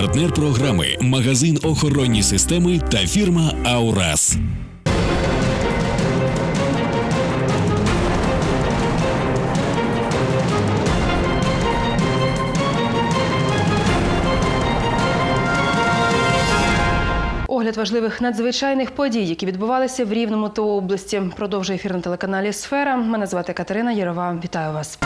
Партнер програми магазин охоронні системи та фірма Аурас. Огляд важливих надзвичайних подій, які відбувалися в Рівному та області. Продовжує ефір на телеканалі Сфера. Мене звати Катерина Єрова. Вітаю вас.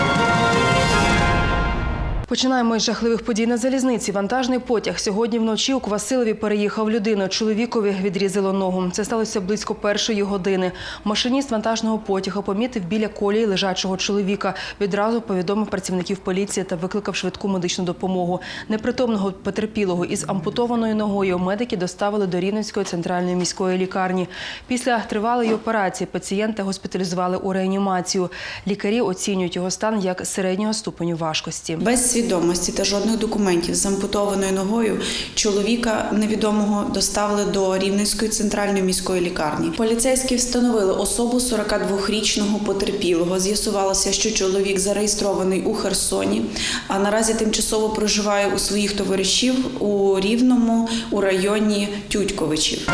Починаємо із жахливих подій на залізниці. Вантажний потяг сьогодні вночі у Квасилові переїхав людину. Чоловікові відрізало ногу. Це сталося близько першої години. Машиніст вантажного потяга помітив біля колії лежачого чоловіка. Відразу повідомив працівників поліції та викликав швидку медичну допомогу. Непритомного потерпілого із ампутованою ногою медики доставили до Рівненської центральної міської лікарні. Після тривалої операції пацієнта госпіталізували у реанімацію. Лікарі оцінюють його стан як середнього ступеню важкості. Без свідомості та жодних документів з ампутованою ногою чоловіка невідомого доставили до Рівненської центральної міської лікарні. Поліцейські встановили особу 42-річного потерпілого. З'ясувалося, що чоловік зареєстрований у Херсоні, а наразі тимчасово проживає у своїх товаришів у Рівному у районі Тютьковичів.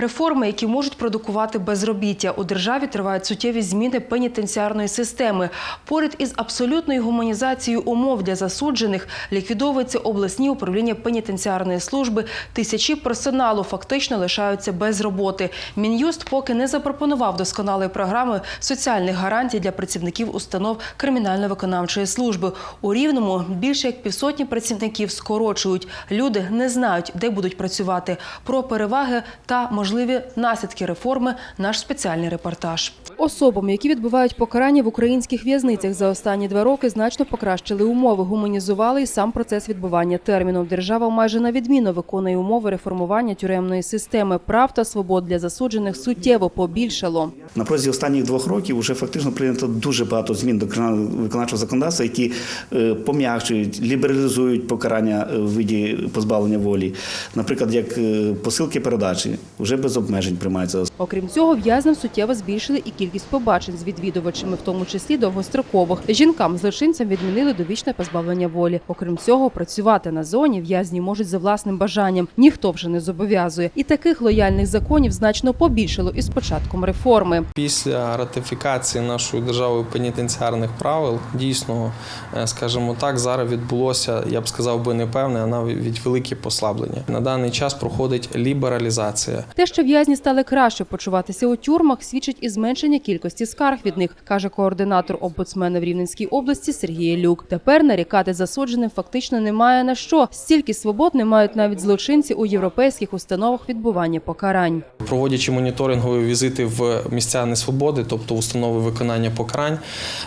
Реформи, які можуть продукувати безробіття у державі, тривають суттєві зміни пенітенціарної системи. Поряд із абсолютною гуманізацією умов для засуджених ліквідовуються обласні управління пенітенціарної служби. Тисячі персоналу фактично лишаються без роботи. Мін'юст поки не запропонував досконалої програми соціальних гарантій для працівників установ кримінально-виконавчої служби. У рівному більше як півсотні працівників скорочують. Люди не знають, де будуть працювати. Про переваги та можливі наслідки реформи. Наш спеціальний репортаж. Особам, які відбувають покарання в українських в'язницях за останні два роки, значно покращили умови, гуманізували і сам процес відбування терміну. Держава майже на відміну виконує умови реформування тюремної системи. Прав та свобод для засуджених суттєво побільшало. На протязі останніх двох років вже фактично прийнято дуже багато змін до виконавчого законодавства, які е, пом'якшують, лібералізують покарання е, в виді позбавлення волі. Наприклад, як е, посилки передачі вже без обмежень приймаються. Окрім цього, в'язням суттєво збільшили і кількість побачень з відвідувачами, в тому числі довгострокових. Жінкам злочинцям відмінили довічне позбавлення волі. Окрім цього, працювати на зоні в'язні можуть за власним бажанням. Ніхто вже не зобов'язує. І таких лояльних законів значно побільшало із початком реформи. Після ратифікації нашою державою пенітенціарних правил дійсно, е, скажімо так, зараз відбулося, я б сказав би непевне, а навіть велике послаблення. На даний час проходить лібералізація. Те, що в'язні стали краще почуватися у тюрмах, свідчить і зменшення кількості скарг від них, каже координатор омбудсмена в Рівненській області Сергій Люк. Тепер нарікати засудженим фактично немає на що. Стільки свобод не мають навіть злочинці у європейських установах відбування покарань. Проводячи моніторингові візити в місця несвободи, тобто установи виконання покарань,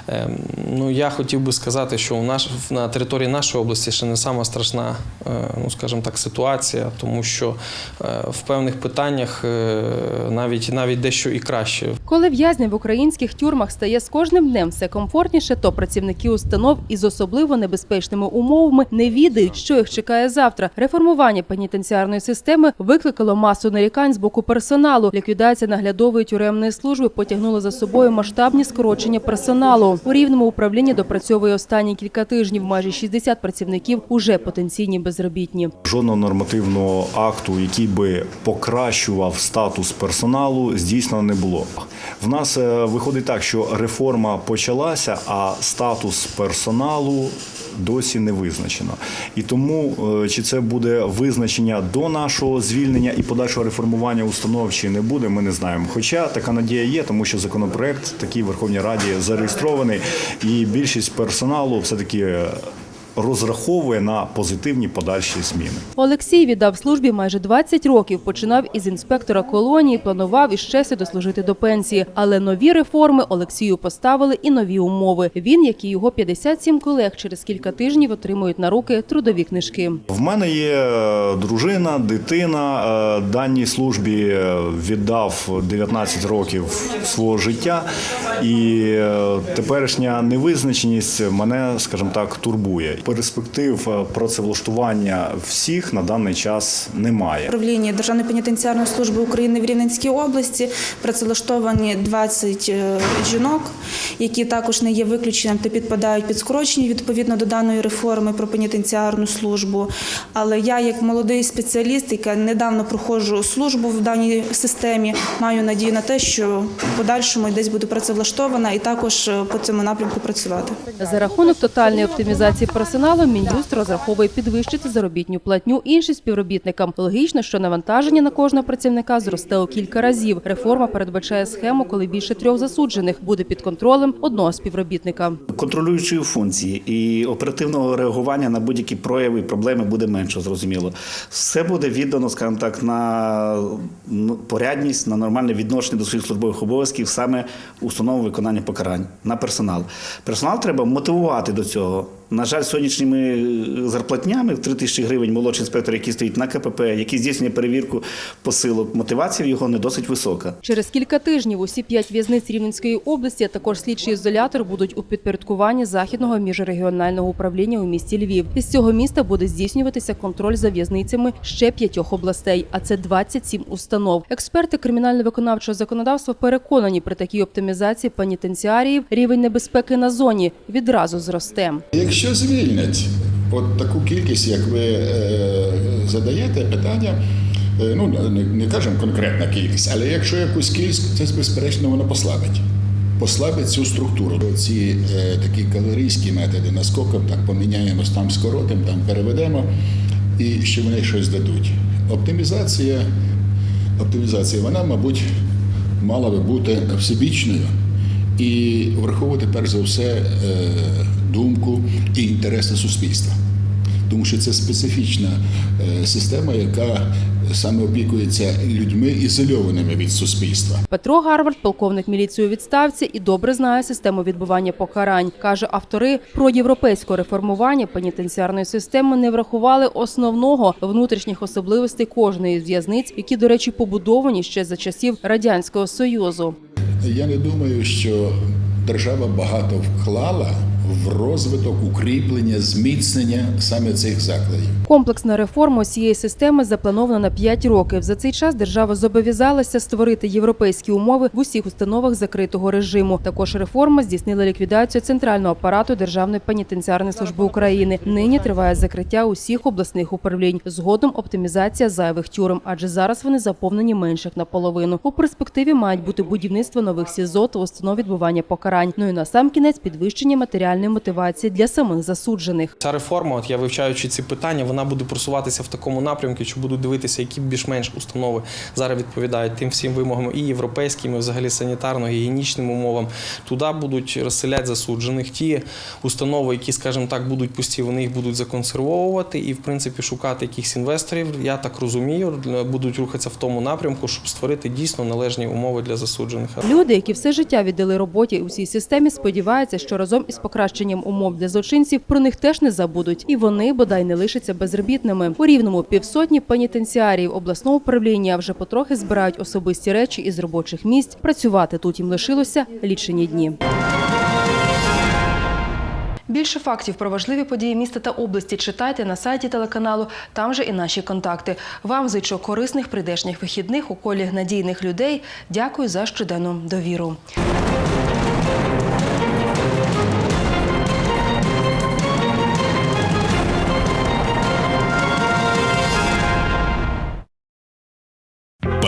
ем, ну я хотів би сказати, що у наш на території нашої області ще не сама страшна, е, ну скажімо так, ситуація, тому що е, в певних питаннях е, навіть навіть дещо і краще. Коли в'язням в українських тюрмах стає з кожним днем все комфортніше, то працівники установ із особливо небезпечними умовами не відають, що їх чекає завтра. Реформування пенітенціарної системи викликало масу нарікань з боку персоналу. Ліквідація наглядової тюремної служби потягнула за собою масштабні скорочення персоналу. У рівному управлінні допрацьовує останні кілька тижнів. Майже 60 працівників уже потенційні безробітні. Жодного нормативного акту, який би покращував статус персоналу, здійснено не було. В нас е, виходить так, що реформа почалася, а статус персоналу досі не визначено. І тому е, чи це буде визначення до нашого звільнення і подальшого реформування установ, чи не буде, ми не знаємо. Хоча така надія є, тому що законопроект такий в Верховній Раді зареєстрований, і більшість персоналу все таки розраховує на позитивні подальші зміни. Олексій віддав службі майже 20 років. Починав із інспектора колонії, планував іще дослужити до пенсії. Але нові реформи Олексію поставили і нові умови. Він, як і його 57 колег, через кілька тижнів отримують на руки трудові книжки. В мене є е, дружина, дитина. Е, Даній службі е, віддав 19 років свого життя, і теперішня невизначеність мене, скажімо так, турбує. Перспектив е, працевлаштування всіх на даний час немає. Управлінні Державної пенітенціарної служби України в Рівненській області працевлаштовані 20 е, жінок, які також не є виключенням та підпадають під скорочення відповідно до даної реформи про пенітенціарну службу. Але я, як молодий спеціаліст, яка недавно проходжу службу в даній системі, маю надію на те, що в подальшому десь буду працевлаштована і також е, по цьому напрямку працювати. За рахунок тотальної оптимізації персоналу Мін'юст розраховує підвищити заробітню платню іншим співробітникам. Логічно, що навантаження на кожного працівника зросте у кілька разів. Реформа передбачає схему, коли більше трьох засуджених буде під контролем одного співробітника. контролюючої функції і оперативного реагування на будь-які прояви і проблеми буде менше, зрозуміло. Все буде віддано, скажімо так, на ну, порядність, на нормальне відношення до своїх службових обов'язків саме установи виконання покарань на персонал. Персонал треба мотивувати до цього. На жаль, сьогоднішніми е, зарплатнями в 3 тисячі гривень молодший інспектор, який стоїть на КПП, який здійснює перевірку посилок, мотивація його не досить висока. Через кілька тижнів усі п'ять в'язниць Рівненської області, а також слідчий ізолятор будуть у підпорядкуванні західного міжрегіонального управління у місті Львів. Із цього міста буде здійснюватися контроль за в'язницями ще п'ятьох областей, а це 27 установ. Експерти кримінально-виконавчого законодавства переконані, при такій оптимізації пенітенціаріїв рівень небезпеки на зоні відразу зросте. Якщо звільнять от таку кількість, як ви е, задаєте питання, е, ну не, кажемо конкретна кількість, але якщо якусь кількість, це безперечно воно послабить. Послабить цю структуру. Ці е, такі калорійські методи наскоком, так поміняємо там скоротим, там переведемо, і що вони щось дадуть. Оптимізація, оптимізація, вона, мабуть, мала би бути всебічною і враховувати перш за все е, думку і інтереси суспільства. Тому що це специфічна е, система, яка саме опікується людьми ізольованими від суспільства. Петро Гарвард, полковник міліції у відставці, і добре знає систему відбування покарань. Каже, автори про європейське реформування пенітенціарної системи не врахували основного внутрішніх особливостей кожної з в'язниць, які, до речі, побудовані ще за часів радянського союзу. Я не думаю, що держава багато вклала в розвиток, укріплення, зміцнення саме цих закладів. Комплексна реформа усієї системи запланована на 5 років. За цей час держава зобов'язалася створити європейські умови в усіх установах закритого режиму. Також реформа здійснила ліквідацію центрального апарату Державної пенітенціарної служби України. Нині триває закриття усіх обласних управлінь. Згодом оптимізація зайвих тюрем, адже зараз вони заповнені менше як наполовину. У перспективі мають бути будівництво нових СІЗО та установ відбування покарань. Ну і на сам кінець підвищення матеріальної мотивації для самих засуджених. Ця реформа, от я вивчаючи ці питання, вона буде просуватися в такому напрямку, що буду дивитися, які більш-менш установи зараз відповідають тим всім вимогам і європейським, і взагалі санітарно-гігієнічним умовам. Туди будуть розселяти засуджених. Ті установи, які, скажімо так, будуть пусті, вони їх будуть законсервовувати і, в принципі, шукати якихось інвесторів. Я так розумію, будуть рухатися в тому напрямку, щоб створити дійсно належні умови для засуджених. Люди, які все життя віддали роботі у цій системі, сподіваються, що разом із покращенням умов для злочинців про них теж не забудуть, і вони бодай не лишаться безробітними. У рівному півсотні пенітенціарів обласного управління вже потрохи збирають особисті речі із робочих місць. Працювати тут їм лишилося лічені дні. Більше фактів про важливі події міста та області читайте на сайті телеканалу. Там же і наші контакти. Вам зичу корисних прийдешніх вихідних у колі надійних людей. Дякую за щоденну довіру.